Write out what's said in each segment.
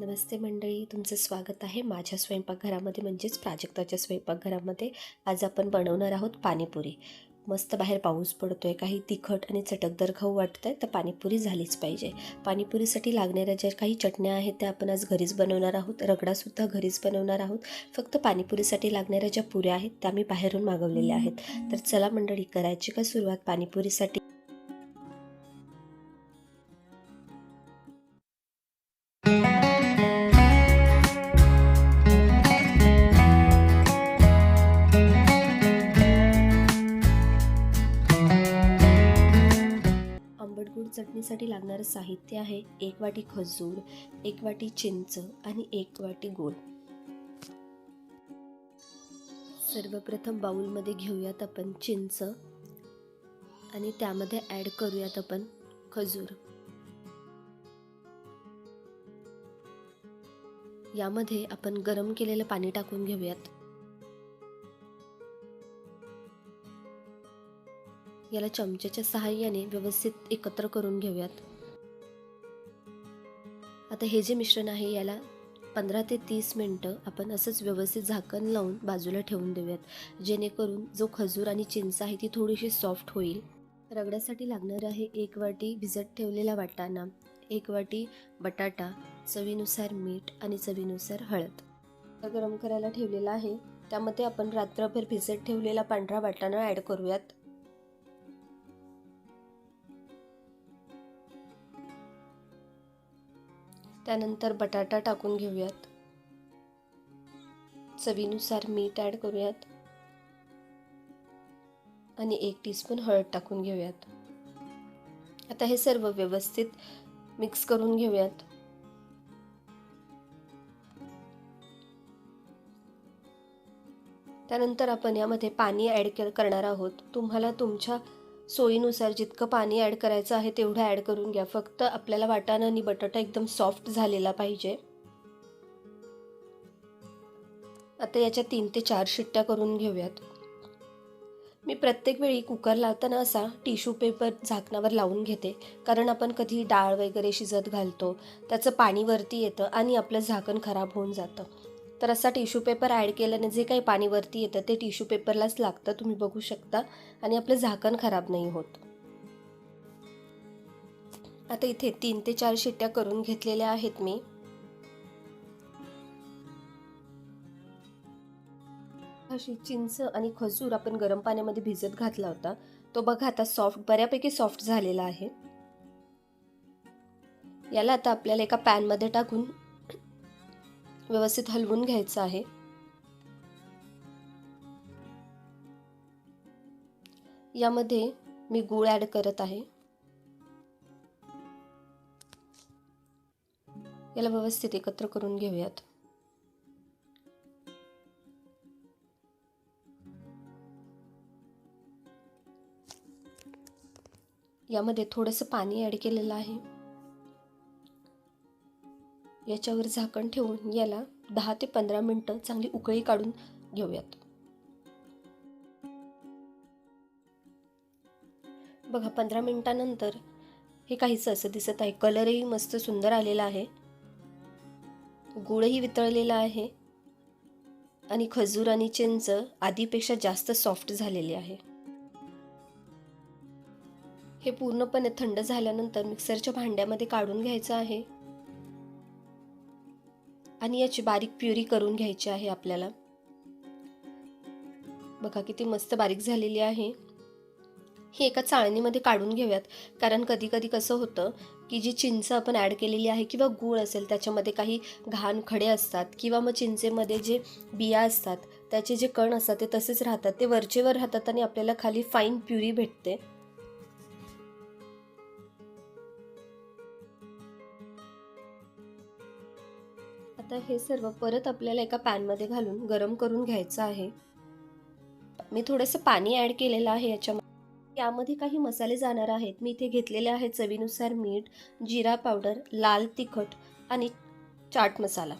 नमस्ते मंडळी तुमचं स्वागत आहे माझ्या स्वयंपाकघरामध्ये म्हणजेच प्राजक्ताच्या स्वयंपाकघरामध्ये. आज आपण बनवणार आहोत पाणीपुरी. मस्त बाहेर पाऊस पडतोय काही तिखट आणि चटकदार खाऊ वाटतंय तर पाणीपुरी झालीच पाहिजे. पाणीपुरीसाठी लागणाऱ्या ज्या काही चटण्या आहेत त्या आपण आज घरीच बनवणार आहोत. रगडासुद्धा घरीच बनवणार आहोत. फक्त पाणीपुरीसाठी लागणाऱ्या ज्या पुऱ्या आहेत त्या मी बाहेरून मागवलेल्या आहेत. तर चला मंडळी करायची का सुरुवात? पाणीपुरीसाठी चटणीसाठी लागणारं साहित्य आहे एक वाटी खजूर एक वाटी चिंच आणि एक वाटी गोड सर्वप्रथम बाउलमध्ये घेऊयात आपण चिंच आणि त्यामध्ये ॲड करूयात आपण खजूर. यामध्ये आपण गरम केलेलं पाणी टाकून घेऊयात. याला चमच्याच्या सहाय्याने व्यवस्थित एकत्र करून घेऊयात. आता हे जे मिश्रण आहे याला पंधरा ते तीस मिनटं आपण असंच व्यवस्थित झाकण लावून बाजूला ठेवून देऊयात. जेणेकरून जो खजूर आणि चिंच आहे ती थोडीशी सॉफ्ट होईल. रगड्यासाठी लागणार आहे एक वाटी भिजत ठेवलेला वाटाणा एक वाटी बटाटा चवीनुसार मीठ आणि चवीनुसार हळद. गरम करायला ठेवलेला आहे. त्यामध्ये आपण रात्रभर भिजत ठेवलेला पांढरा वाटाणा ॲड करूयात. त्यानंतर बटाटा टाकून घेऊयात. चवीनुसार मीठ ॲड करूयात. आणि एक टीस्पून हळद टाकून घेऊयात. आता हे सर्व व्यवस्थित मिक्स करून घेऊयात. त्यानंतर आपण यामध्ये पाणी ॲड करणार आहोत. तुम्हाला तुमच्या सोयीनुसार जितकं पाणी ॲड करायचं आहे तेवढं ॲड करून घ्या. फक्त आपल्याला वाटाणा आणि बटाटा एकदम सॉफ्ट झालेला पाहिजे. आता याच्या तीन ते चार शिट्ट्या करून घेऊयात. मी प्रत्येक वेळी कुकर लावताना असा टिश्यू पेपर झाकणावर लावून घेते. कारण आपण कधी डाळ वगैरे शिजत घालतो त्याचं पाणी वरती येतं आणि आपलं झाकण खराब होऊन जातं. तर असा टिश्यू पेपर ॲड केल्याने जे काही पाणीवरती येतं ते टिश्यू पेपरलाच लागतं तुम्ही बघू शकता. आणि आपलं झाकण खराब नाही होत. आता इथे तीन ते चार शिट्ट्या करून घेतलेल्या आहेत मी. अशी चिंच आणि खजूर आपण गरम पाण्यामध्ये भिजत घातला होता. तो बघा आता सॉफ्ट बऱ्यापैकी सॉफ्ट झालेला आहे. याला आता आपल्याला एका पॅनमध्ये टाकून व्यवस्थित हलवून घ्यायचं आहे. यामध्ये मी गूळ ॲड करत आहे. याला व्यवस्थित एकत्र करून घेऊयात. यामध्ये थोडंसं पाणी ॲड केलेलं आहे. याच्यावर झाकण ठेवून याला दहा ते पंधरा मिनटं चांगली उकळी काढून घेऊयात. बघा पंधरा मिनटानंतर हे काहीच असं दिसत आहे. कलरही मस्त सुंदर आलेला आहे. गुळही वितळलेला आहे. आणि खजूर आणि चिंच आधीपेक्षा जास्त सॉफ्ट झालेली आहे. हे पूर्णपणे थंड झाल्यानंतर मिक्सरच्या भांड्यामध्ये काढून घ्यायचं आहे. आणि याची बारीक प्युरी करून घ्यायची आहे आपल्याला. बघा किती मस्त बारीक झालेली आहे. ही एका चाळणीमध्ये काढून घेऊयात. कारण कधी कधी कसं होतं की जी चिंच आपण ॲड केलेली आहे किंवा गूळ असेल त्याच्यामध्ये काही घाण खडे असतात किंवा मग चिंचेमध्ये जे बिया असतात त्याचे जे कण असतात ते तसेच राहतात. ते वरचेवर राहतात आणि आपल्याला खाली फाईन प्युरी भेटते. आता हे सर्व परत आपल्याला एका पॅनमध्ये घालून गरम करून घ्यायचं आहे. मी थोडंसं पाणी ॲड केलेलं आहे याच्यामध्ये. यामध्ये काही मसाले जाणार आहेत. मी इथे घेतलेले आहेत चवीनुसार मीठ जिरा पावडर लाल तिखट आणि चाट मसाला.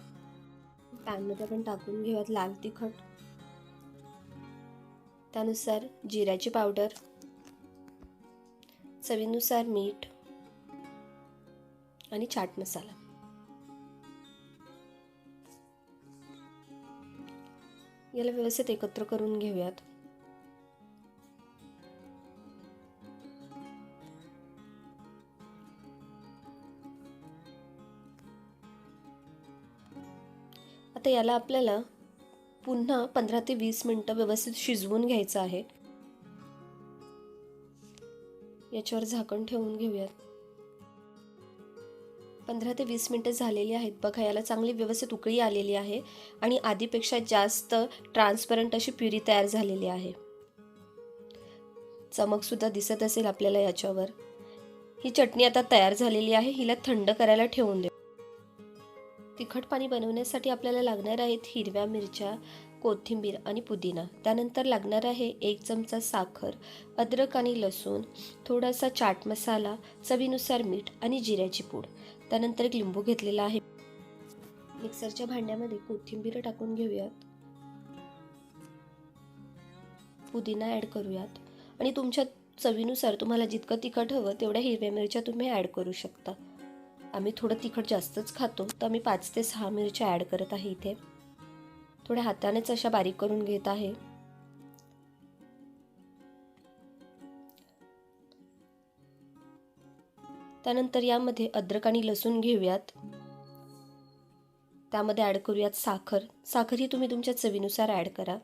पॅनमध्ये आपण टाकून घेऊयात लाल तिखट. त्यानुसार जिऱ्याची पावडर. चवीनुसार मीठ आणि चाट मसाला. याला व्यवस्थित एकत्र करून घेऊयात. आता याला आपल्याला पुन्हा पंधरा ते वीस मिनटं व्यवस्थित शिजवून घ्यायचं आहे. याच्यावर झाकण ठेवून घेऊयात. पंधरा ते वीस मिनटं झालेली आहेत. बघा याला चांगली व्यवस्थित उकळी आलेली आहे आणि आधीपेक्षा जास्त ट्रान्सपरंट अशी प्युरी तयार झालेली आहे. चमकसुद्धा दिसत असेल आपल्याला याच्यावर. ही चटणी आता तयार झालेली आहे. हिला थंड करायला ठेवून दे तिखट पाणी बनवण्यासाठी आपल्याला लागणार आहेत हिरव्या मिरच्या कोथिंबीर आणि पुदिना. त्यानंतर लागणार आहे एक चमचा साखर अद्रक आणि लसूण थोडासा चाट मसाला चवीनुसार मीठ आणि जिऱ्याची पूड. त्यानंतर एक लिंबू घेतलेला आहे. मिक्सरच्या भांड्यामध्ये कोथिंबीर टाकून घेऊयात. पुदिना ॲड करूयात. आणि तुमच्या चवीनुसार तुम्हाला जितकं तिखट हवं तेवढ्या हिरव्या मिरच्या तुम्ही ॲड करू शकता. आम्ही थोडं तिखट जास्तच खातो तर आम्ही पाच ते सहा मिरच्या ॲड करत आहे इथे. थोड्या हातानेच अशा बारीक करून घेत आहे. त्यानंतर यामध्ये अद्रक आणि लसूण घेऊयात. त्यामध्ये ॲड करूयात साखर. साखर ही तुम्ही तुमच्या चवीनुसार ॲड करा.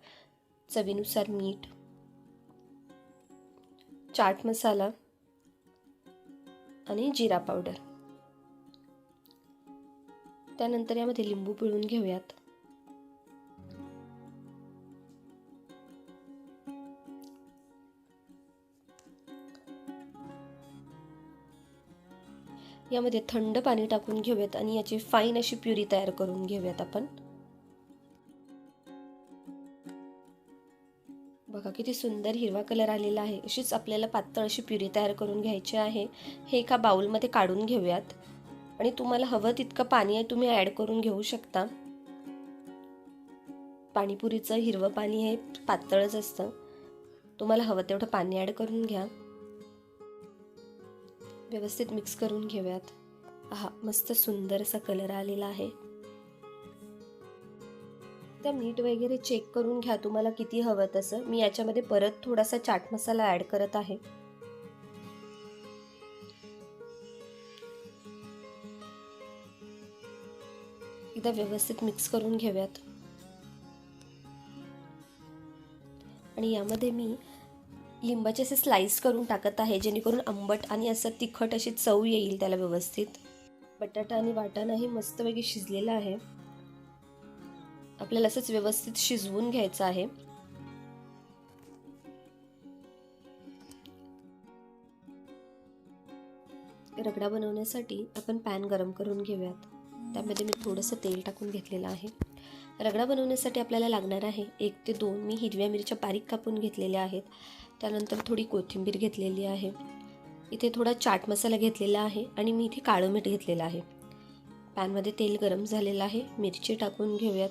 चवीनुसार मीठ. चाट मसाला. आणि जिरा पावडर त्यानंतर यामध्ये लिंबू पिळून घेऊयात. यामध्ये थंड पाणी टाकून घेऊयात आणि याची फाईन अशी प्युरी तयार करून घेऊयात आपण. बघा किती सुंदर हिरवा कलर आलेला आहे. अशीच आपल्याला पातळ अशी प्युरी तयार करून घ्यायची आहे. हे एका बाउलमध्ये काढून घेऊयात. आणि तुम्हाला हवं तितकं पाणी तुम्ही ॲड करून घेऊ शकता. पाणीपुरीचं हिरवं पाणी हे पातळच असतं. तुम्हाला हवं तेवढं पाणी ॲड करून घ्या. व्यवस्थित मिक्स करून घेऊयात. हा मस्त सुंदर असा कलर आलेला आहे. त्या मीठ वगैरे चेक करून घ्या तुम्हाला किती हवं तसं. मी याच्यामध्ये परत थोडासा चाट मसाला ॲड करत आहे. एकदा व्यवस्थित मिक्स करून घेऊयात. आणि यामध्ये मी लिंबाचे असे स्लाईस करून टाकत आहे जेणेकरून आंबट आणि असं तिखट अशी चव येईल त्याला व्यवस्थित. बटाटा आणि वाटाणाही मस्तपैकी शिजलेला आहे. आपल्याला असंच व्यवस्थित शिजवून घ्यायचं आहे. रगडा बनवण्यासाठी आपण पॅन गरम करून घेऊयात. त्यामध्ये मी थोडंसं तेल टाकून घेतलेलं आहे. रगडा बनवण्यासाठी आपल्याला लागणार आहे एक ते दोन. मी हिरव्या मिरच्या बारीक कापून घेतलेल्या आहेत. त्यानंतर थोडी कोथिंबीर घेतलेली आहे. इथे थोडा चाट मसाला घेतलेला आहे आणि मी इथे काळं मीठ घेतलेलं आहे. पॅनमध्ये तेल गरम झालेलं आहे. मिरची टाकून घेऊयात.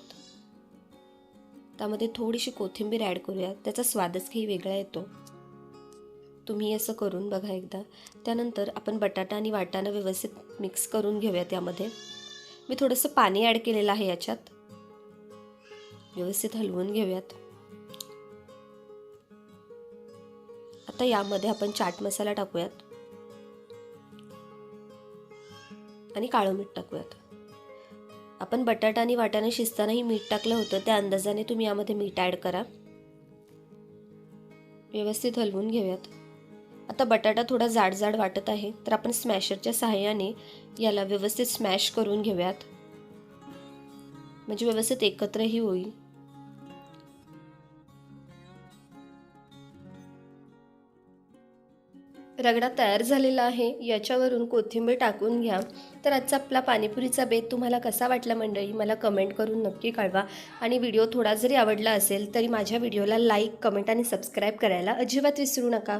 त्यामध्ये थोडीशी कोथिंबीर ॲड करूयात त्याचा स्वादच काही वेगळा येतो. तुम्ही असं करून बघा एकदा. त्यानंतर आपण बटाटा आणि वाटाणा व्यवस्थित मिक्स करून घेऊयात यामध्ये. मी थोडंसं पाणी ॲड केलेलं आहे याच्यात. व्यवस्थित हलवून घेऊयात. आता यामध्ये आपण चाट मसाला टाकूयात. आणि काळं मीठ टाकूयात. आपण बटाटा आणि वाटाणा शिजतानाही मीठ टाकलं होतं त्या अंदाजाने तुम्ही यामध्ये मीठ ॲड करा. व्यवस्थित हलवून घेऊयात. आता बटाटा थोडा जाड जाड वाटत आहे तर आपण स्मॅशरच्या सहाय्याने याला व्यवस्थित स्मॅश करून घेऊयात. म्हणजे व्यवस्थित एकत्रही होईल. रगडा तयार झालेला आहे. याच्यावरून कोथिंबीर टाकून घ्या. तर आजचा आपला पाणीपुरीचा बेत तुम्हाला कसा वाटला मंडळी? मला कमेंट करून नक्की कळवा. आणि व्हिडिओ थोडा जरी आवडला असेल तरी माझ्या व्हिडिओला लाईक कमेंट आणि सबस्क्राईब करायला अजिबात विसरू नका.